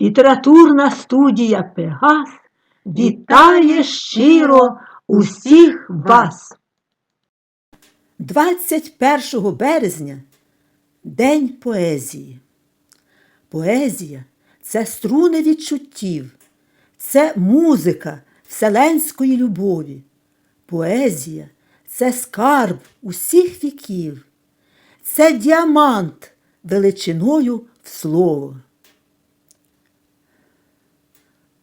Літературна студія Пегас вітає щиро усіх вас. 21 березня День поезії. Поезія це струни відчуттів, це музика вселенської любові. Поезія це скарб усіх віків, це діамант величиною в слово.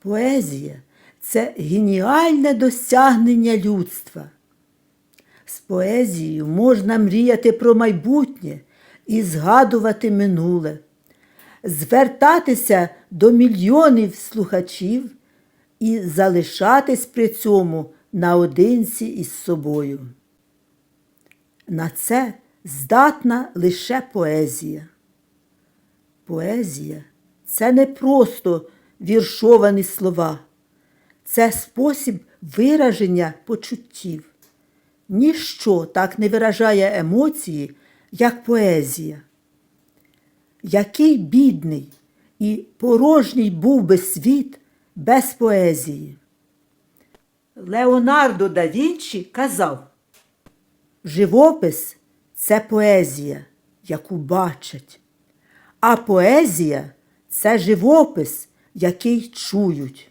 Поезія це геніальне досягнення людства. З поезією можна мріяти про майбутнє і згадувати минуле, звертатися до мільйонів слухачів і залишатись при цьому наодинці із собою. На це здатна лише поезія. Поезія це не просто віршовані слова, це спосіб вираження почуттів. Ніщо так не виражає емоції, як поезія. Який бідний і порожній був би світ без поезії. Леонардо да Вінчі казав, живопис це поезія, яку бачать, а поезія це живопис, який чують.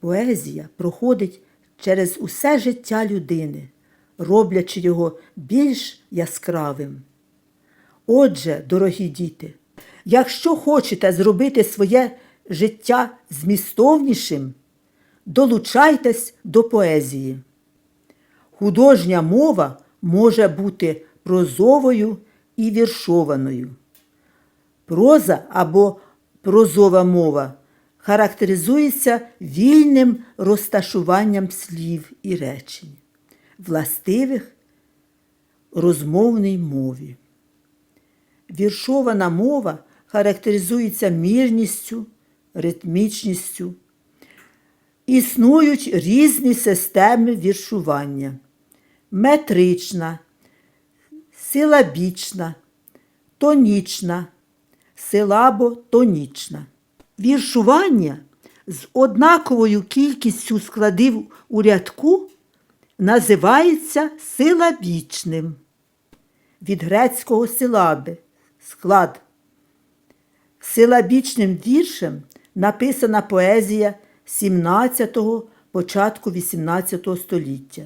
Поезія проходить через усе життя людини, роблячи його більш яскравим. Отже, дорогі діти, якщо хочете зробити своє життя змістовнішим, долучайтесь до поезії. Художня мова може бути прозовою і віршованою. Проза або прозова мова характеризується вільним розташуванням слів і речень, властивих розмовній мові. Віршована мова характеризується мірністю, ритмічністю. Існують різні системи віршування метрична, силабічна, тонічна, силабо-тонічна. Віршування з однаковою кількістю складів у рядку називається силабічним. Від грецького силаби склад. Силабічним віршем написана поезія 17-го, початку 18 століття.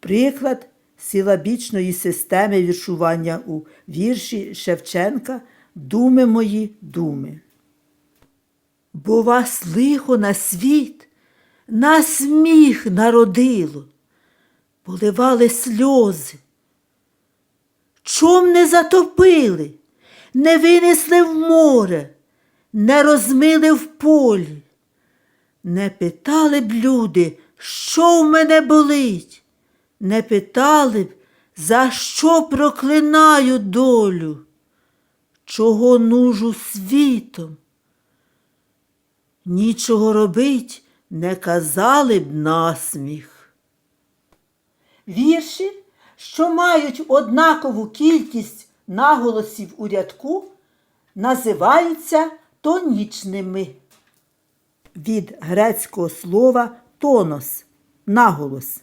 Приклад силабічної системи віршування у вірші Шевченка Думи мої думи. Бо вас лихо на світ, на сміх народило, поливали сльози. Чом не затопили, не винесли в море, не розмили в полі. Не питали б люди, що в мене болить, не питали б, за що проклинаю долю, чого нужу світом. Нічого робить не казали б насміх. Вірші, що мають однакову кількість наголосів у рядку, називаються тонічними. Від грецького слова тонос наголос.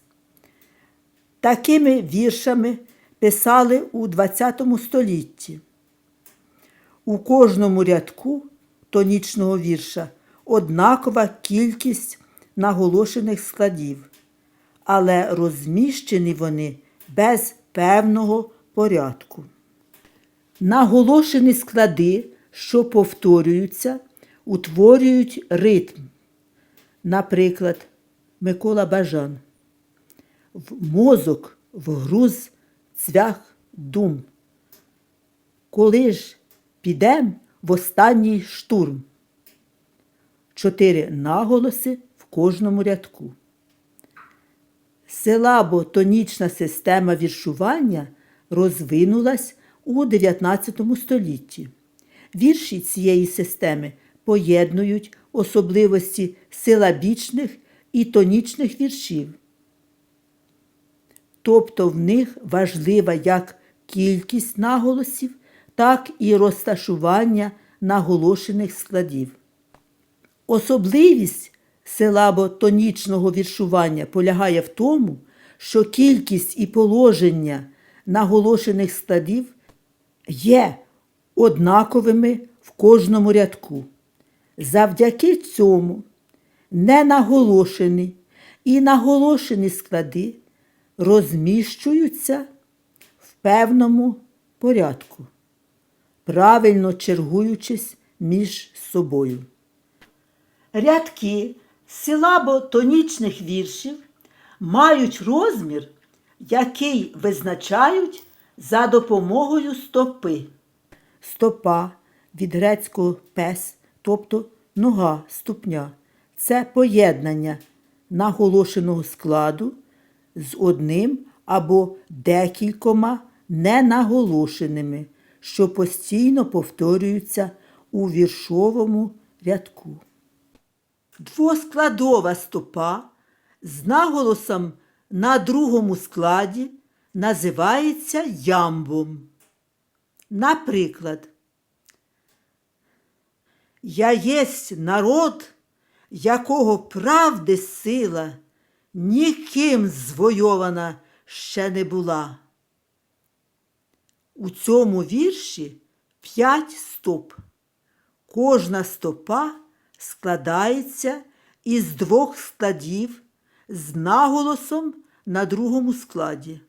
Такими віршами писали у ХХ столітті. У кожному рядку тонічного вірша однакова кількість наголошених складів, але розміщені вони без певного порядку. Наголошені склади, що повторюються, утворюють ритм. Наприклад, Микола Бажан. В мозок вгруз цвях дум. Коли ж підем в останній штурм? Чотири наголоси в кожному рядку. Силабо-тонічна система віршування розвинулась у 19 столітті. Вірші цієї системи поєднують особливості силабічних і тонічних віршів. Тобто в них важлива як кількість наголосів, так і розташування наголошених складів. Особливість силабо-тонічного віршування полягає в тому, що кількість і положення наголошених складів є однаковими в кожному рядку. Завдяки цьому ненаголошені і наголошені склади розміщуються в певному порядку, правильно чергуючись між собою. Рядки силабо-тонічних віршів мають розмір, який визначають за допомогою стопи. Стопа від грецького пес, тобто нога, ступня. Це поєднання наголошеного складу з одним або декількома ненаголошеними, що постійно повторюються у віршовому рядку. Двоскладова стопа з наголосом на другому складі називається ямбом. Наприклад, Я єсть народ, якого правди сила ніким звойована ще не була. У цьому вірші п'ять стоп. Кожна стопа складається із двох складів з наголосом на другому складі.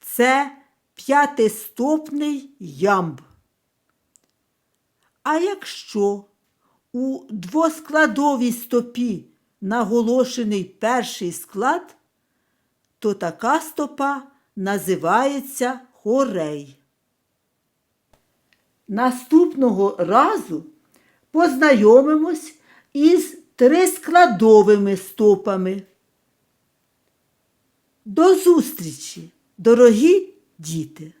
Це п'ятистопний ямб. А якщо у двоскладовій стопі наголошений перший склад, то така стопа називається хорей. Наступного разу познайомимось із трискладовими стопами. До зустрічі, дорогі діти!